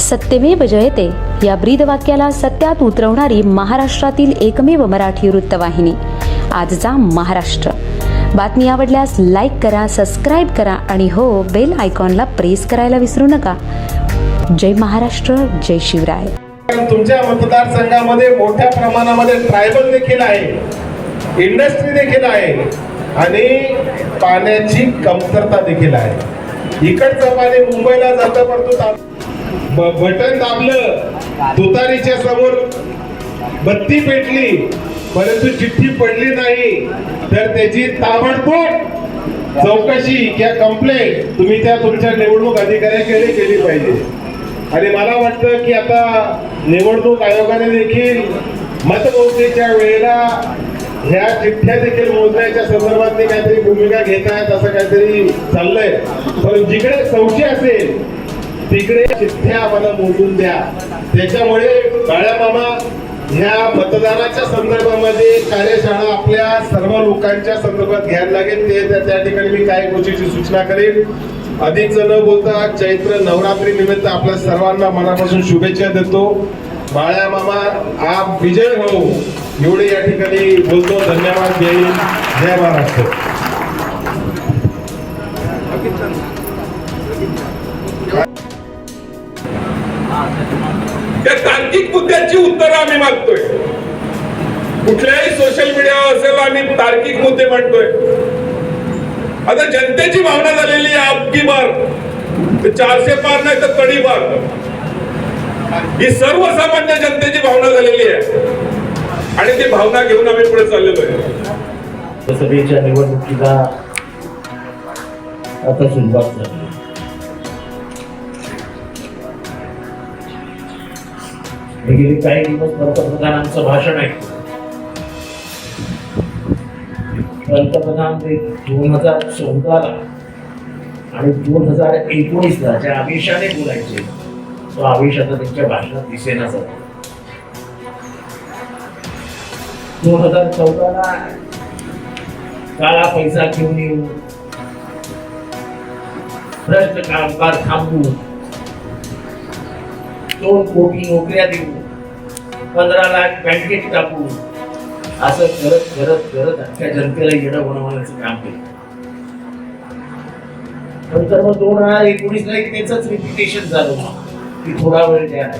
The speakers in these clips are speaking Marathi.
सत्यमेव जयते. या ब्रीदवाक्याला सत्यात उतरवणारी महाराष्ट्रातील एकमेव मराठी वृत्तवाहिनी. आजचा महाराष्ट्र. बातमी आवडल्यास लाईक करा सबस्क्राईब करा आणि हो बेल आयकॉनला प्रेस करायला विसरू नका. जय महाराष्ट्र जय शिवराय. तुमच्या मतदारसंघामध्ये मोठ्या प्रमाणामध्ये ट्रायबल देखील आहे. इंडस्ट्री देखील आहे. आणि पाण्याची कमतरता देखील आहे. इकडचं पाणी मुंबईला जातं परतू बटन दाबलं तुतारीच्या समोर बत्ती पेटली परंतु चिठ्ठी पडली नाही तर त्याची ताबडतोब चौकशी किंवा कंप्लेंट तुम्ही त्या तुमच्या निवडणूक अधिकाऱ्याकडे केली पाहिजे. आणि मला वाटतं की आता निवडणूक आयोगाने देखील मतमोजणीच्या वेळेला ह्या चिठ्ठ्या देखील मोजण्याच्या संदर्भात काहीतरी भूमिका घेत आहेत असं काहीतरी चाललंय. पण जिकडे संशय असेल तिकडे चिठ्ठ्या आम्हाला मोजून द्या. त्याच्यामुळे बाळ्या मामा ह्या मतदानाच्या संदर्भामध्ये कार्यशाळा आपल्या सर्व लोकांच्या संदर्भात घ्यायला लागेल. ते त्या- त्या ठिकाणी मी काही गोष्टीची सूचना करेन. अधिक न बोलता चैत्र नवरात्री निमित्त आपल्या सर्वांना मनापासून शुभेच्छा देतो. बाळ्या मामा आप विजय हो. एवढे या ठिकाणी बोलतो. धन्यवाद. जय जय महाराष्ट्र. तार्किक मुद्द्यांची उत्तरं आम्ही मागतोय. कुठल्याही सोशल मीडियावर असेल आम्ही तार्किक मुद्दे म्हणतोय आता जनतेची भावना झालेली आहे आपकी मार चारशे पार नाही तर कडी पार. ही सर्वसामान्य जनतेची भावना झालेली आहे. आणि ती भावना घेऊन आम्ही पुढे चाललेलो आहे. सभेच्या निवडणुकीला आता सुरुवात झाली. मी गेले काही दिवस पंतप्रधानांचं भाषण ऐकलं पंतप्रधान ते दोन हजार चौदाला आणि दोन हजार एकोणीसला ज्या आवेशाने बोलायचे तो आवेश आता त्यांच्या भाषणात दिसेना जातो. दोन हजार चौदाला काळा पैसा घेऊन येऊ भ्रष्ट कामगार थांबवू दोन कोटी नोकऱ्या देऊ. पंधरा लाख बँकेत टाकू. असं करत करत करत अख्ख्या जनतेला येणं बनवण्याचं काम केलं. नंतर मग दोन हजार एकोणीसला एक त्याच रिपिटेशन झालं की थोडा वेळ द्या.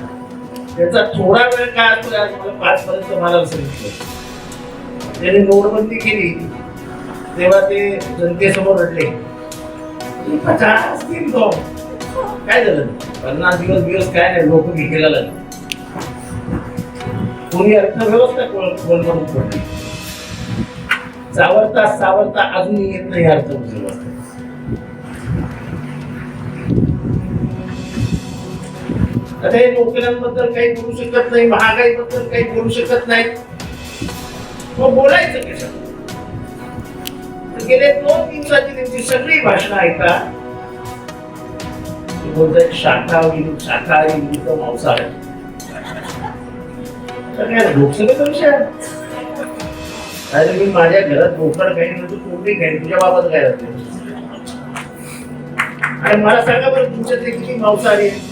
त्याचा थोडा वेळ काय असतो? आज मला पाच पर्यंत मला सांगितलं त्याने नोटबंदी केली. तेव्हा ते जनतेसमोर रडले. पचास दिन. तो काय झालं? पन्नास दिवस दिवस काय नाही लोक विकेला लागले. कोणी अर्थव्यवस्था कोल- कोलमडून पडली सावरता सावरता अजून येत नाही अर्थव्यवस्था आता हे नोकऱ्यांबद्दल काही बोलू शकत नाही महागाईबद्दल काही बोलू शकत नाही. मग बोलायचं कशा गेले दोन दिवसाची त्यांची सगळी भाषणं ऐका. बोलतात शाकाहारी शाकाहारी विरुद्ध मांसाहारी तर काय लोकसभेचा विषय आहे. अरे मी माझ्या घरात बोकड खाईन म्हणजे तू कोंबडी काही तुझ्या बाबत काय आणि मला सांगा बरं तुमच्या ते किती मांसाहारी आहे